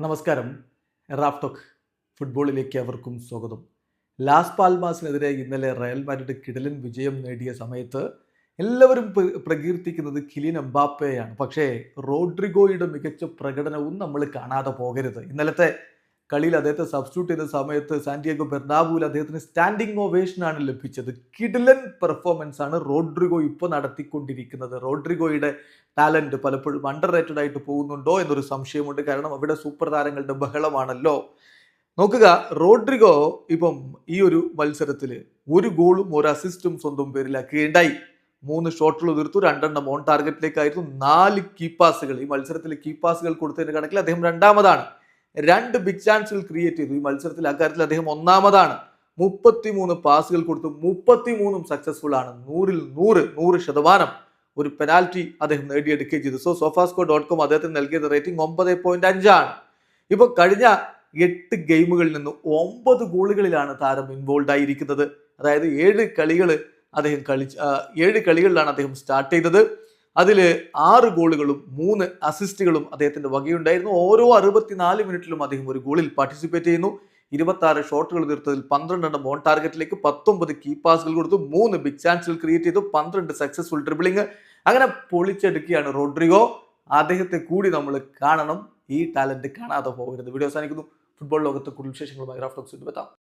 നമസ്കാരം. റാഫ്ടോക്ക് ഫുട്ബോളിലേക്ക് അവർക്കും സ്വാഗതം. ലാസ് പാൽമാസിനെതിരെ ഇന്നലെ റയൽ മാഡ്രിഡ് കിടലൻ വിജയം നേടിയ സമയത്ത് എല്ലാവരും പ്ര- പ്രകീർത്തിക്കുന്നത് കിലിൻ എംബാപ്പയാണ്. പക്ഷേ റോഡ്രിഗോയുടെ മികച്ച പ്രകടനവും നമ്മൾ കാണാതെ പോകരുത്. ഇന്നലത്തെ കളിയിൽ അദ്ദേഹത്തെ സബ്സ്റ്റിറ്റ്യൂട്ട് ചെയ്ത സമയത്ത് സാന്റിയാഗോ ബെർണാബുവിൽ അദ്ദേഹത്തിന് സ്റ്റാൻഡിംഗ് ആണ് ലഭിച്ചത്. കിഡിലൻ പെർഫോമൻസ് ആണ് റോഡ്രിഗോ ഇപ്പോൾ നടത്തിക്കൊണ്ടിരിക്കുന്നത്. റോഡ്രിഗോയുടെ ടാലന്റ് പലപ്പോഴും അണ്ടർ റേറ്റഡ് ആയിട്ട് പോകുന്നുണ്ടോ എന്നൊരു സംശയമുണ്ട്. കാരണം അവിടെ സൂപ്പർ താരങ്ങളുടെ ബഹളമാണല്ലോ. നോക്കുക റോഡ്രിഗോ ഇപ്പം ഈ ഒരു മത്സരത്തിൽ ഒരു ഗോളും ഒരു അസിസ്റ്റും സ്വന്തം പേരിലാക്കുകയുണ്ടായി. മൂന്ന് ഷോട്ടുകൾ തീർത്തു രണ്ടെണ്ണം ഓൺ ടാർഗറ്റിലേക്കായിരുന്നു നാല് കീപ്പാസുകൾ ഈ മത്സരത്തിൽ കീപ്പാസുകൾ കൊടുത്തതിന്റെ കണക്കിൽ അദ്ദേഹം രണ്ടാമതാണ്. രണ്ട് ബിഗ് ചാൻസുകൾ ക്രിയേറ്റ് ചെയ്തു. ഈ മത്സരത്തിൽ അക്കാര്യത്തിൽ അദ്ദേഹം ഒന്നാമതാണ്. മുപ്പത്തിമൂന്ന് പാസുകൾ കൊടുത്തു. മുപ്പത്തിമൂന്നും സക്സസ്ഫുൾ ആണ്. നൂറിൽ നൂറ് നൂറ് ശതമാനം ഒരു പെനാൽറ്റി അദ്ദേഹം നേടിയെടുക്കുകയും ചെയ്തു. സോ സോഫാസ്കോ ഡോട്ട് കോം അദ്ദേഹത്തിന് നൽകിയത് റേറ്റിംഗ് ഒമ്പത് പോയിന്റ് അഞ്ചാണ്. ഇപ്പൊ കഴിഞ്ഞ എട്ട് ഗെയിമുകളിൽ നിന്ന് ഒമ്പത് ഗോളുകളിലാണ് താരം ഇൻവോൾവ് ആയിരിക്കുന്നത്. അതായത് ഏഴ് കളികൾ അദ്ദേഹം കളി ഏഴ് കളികളിലാണ് അദ്ദേഹം സ്റ്റാർട്ട് ചെയ്തത്. അതിൽ ആറ് ഗോളുകളും മൂന്ന് അസിസ്റ്റുകളും അദ്ദേഹത്തിന്റെ വകയുണ്ടായിരുന്നു. ഓരോ അറുപത്തിനാല് മിനിറ്റിലും അദ്ദേഹം ഒരു ഗോളിൽ പാർട്ടിസിപ്പേറ്റ് ചെയ്യുന്നു. ഇരുപത്തി ആറ് ഷോട്ടുകൾ തീർത്തതിൽ പന്ത്രണ്ടെണ്ണം ഓൺ ടാർഗറ്റിലേക്ക് പത്തൊമ്പത് കീ പാസുകൾ കൊടുത്തു മൂന്ന് ബിഗ് ചാൻസുകൾ ക്രിയേറ്റ് ചെയ്തു പന്ത്രണ്ട് സക്സസ്ഫുൾ ഡ്രിബിളിംഗ് അങ്ങനെ പൊളിച്ചെടുക്കുകയാണ് റോഡ്രിഗോ. അദ്ദേഹത്തെ കൂടി നമ്മൾ കാണണം. ഈ ടാലന്റ് കാണാതെ പോകരുത്. വീഡിയോ അവസാനിക്കുന്നു. ഫുട്ബോൾ ലോകത്ത് കൂടുതൽ വിശേഷങ്ങളുമായി റാഫ്റ്റോക്സ് എത്താം.